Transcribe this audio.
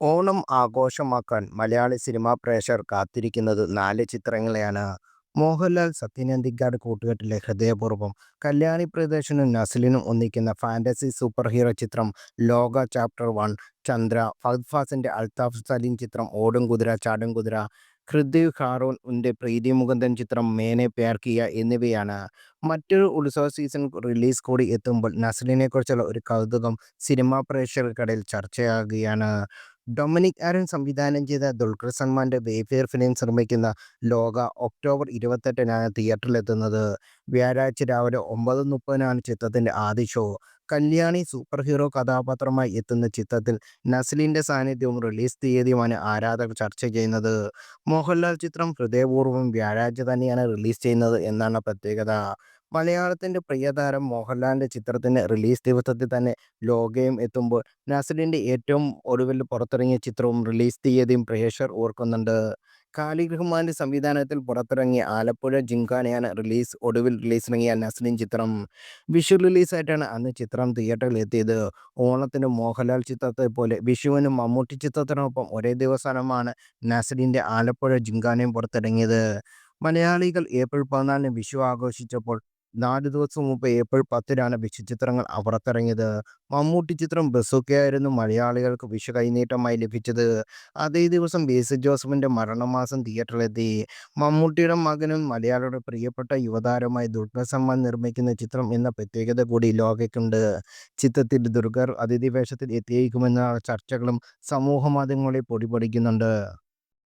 ഓണം ആഘോഷമാക്കാൻ മലയാളി സിനിമാ പ്രേക്ഷകർ കാത്തിരിക്കുന്നത് നാല് ചിത്രങ്ങളെയാണ്. മോഹൻലാൽ സത്യനന്ദിക്കാട് കൂട്ടുകെട്ടിലെ ഹൃദയപൂർവം, കല്യാണി പ്രദേശനും നസ്ലിനും ഒന്നിക്കുന്ന ഫാന്റസി സൂപ്പർ ഹീറോ ചിത്രം ലോക ചാപ്റ്റർ വൺ, ചന്ദ്ര, ഫഹദ് ഫാസിന്റെ അൽതാഫ് സലീം ചിത്രം ഓടും കുതിര ചാടും കുതിര, ഹൃതിക് ഉന്റെ പ്രീതി മുകുന്ദൻ ചിത്രം മേനെ പേർക്കിയ കിയ എന്നിവയാണ്. മറ്റൊരു ഉത്സവ സീസൺ റിലീസ് കൂടി എത്തുമ്പോൾ നസ്ലിനെക്കുറിച്ചുള്ള ഒരു കൗതുകം സിനിമാ പ്രേക്ഷകർക്കിടയിൽ ചർച്ചയാകുകയാണ്. ഡൊമിനിക് ആരൻ സംവിധാനം ചെയ്ത ദുൽഖർ സൽമാന്റെ വേഫെയർ ഫിലിം നിർമ്മിക്കുന്ന ലോക ഒക്ടോബർ ഇരുപത്തെട്ടിനാണ് തിയേറ്ററിലെത്തുന്നത്. വ്യാഴാഴ്ച രാവിലെ ഒമ്പത് മുപ്പതിനാണ് ചിത്രത്തിന്റെ ആദ്യ ഷോ. കല്യാണി സൂപ്പർ ഹീറോ കഥാപാത്രമായി എത്തുന്ന ചിത്രത്തിൽ നസ്ലിന്റെ സാന്നിധ്യവും റിലീസ് തീയതിയുമാണ് ആരാധകർ ചർച്ച ചെയ്യുന്നത്. മോഹൻലാൽ ചിത്രം ഹൃദയപൂർവം വ്യാഴാഴ്ച തന്നെയാണ് റിലീസ് ചെയ്യുന്നത് എന്നാണ് പ്രത്യേകത. മലയാളത്തിന്റെ പ്രിയതാരം മോഹൻലാലിന്റെ ചിത്രത്തിന്റെ റിലീസ് ദിവസത്തിൽ തന്നെ ലോകയും എത്തുമ്പോൾ നസ്ലിന്റെ ഏറ്റവും ഒടുവിൽ പുറത്തിറങ്ങിയ ചിത്രവും റിലീസ് തീയതിയും പ്രേക്ഷകർ ഓർക്കുന്നുണ്ട്. ഖാലിദ് റഹ്മാന്റെ സംവിധാനത്തിൽ പുറത്തിറങ്ങിയ ആലപ്പുഴ ജിംഖാനയാണ് റിലീസ് ഒടുവിൽ റിലീസിറങ്ങിയ നസ്ലിൻ ചിത്രം. വിഷു റിലീസായിട്ടാണ് അന്ന് ചിത്രം തിയേറ്ററിൽ എത്തിയത്. ഓണത്തിന് മോഹൻലാൽ ചിത്രത്തെ പോലെ വിഷുവിനും മമ്മൂട്ടി ചിത്രത്തിനൊപ്പം ഒരേ ദിവസമാണ് നസ്ലിന്റെ ആലപ്പുഴ ജിങ്കാനയും പുറത്തിറങ്ങിയത്. മലയാളികൾ ഏപ്രിൽ പതിനാലിന് വിഷു ആഘോഷിച്ചപ്പോൾ നാലു ദിവസം മുമ്പ് ഏപ്രിൽ പത്തിനാണ് വിഷുച്ചിത്രങ്ങൾ പുറത്തിറങ്ങിയത്. മമ്മൂട്ടി ചിത്രം ബസൊക്കെയായിരുന്നു മലയാളികൾക്ക് വിഷു കൈനീട്ടമായി ലഭിച്ചത്. അതേ ദിവസം ബേസി ജോസഫിന്റെ മരണമാസം തിയേറ്ററിലെത്തി. മമ്മൂട്ടിയുടെ മകനും മലയാളിയുടെ പ്രിയപ്പെട്ട യുവതാരമായി ദുൽഖർ സൽമാൻ നിർമ്മിക്കുന്ന ചിത്രം എന്ന പ്രത്യേകത കൂടി ലോകയ്ക്കുണ്ട്. ചിത്രത്തിൽ ദുർഗർ അതിഥി വേഷത്തിൽ എത്തിയേക്കുമെന്ന ചർച്ചകളും സമൂഹ മാധ്യമങ്ങളിൽ പൊടിപൊടിക്കുന്നുണ്ട്.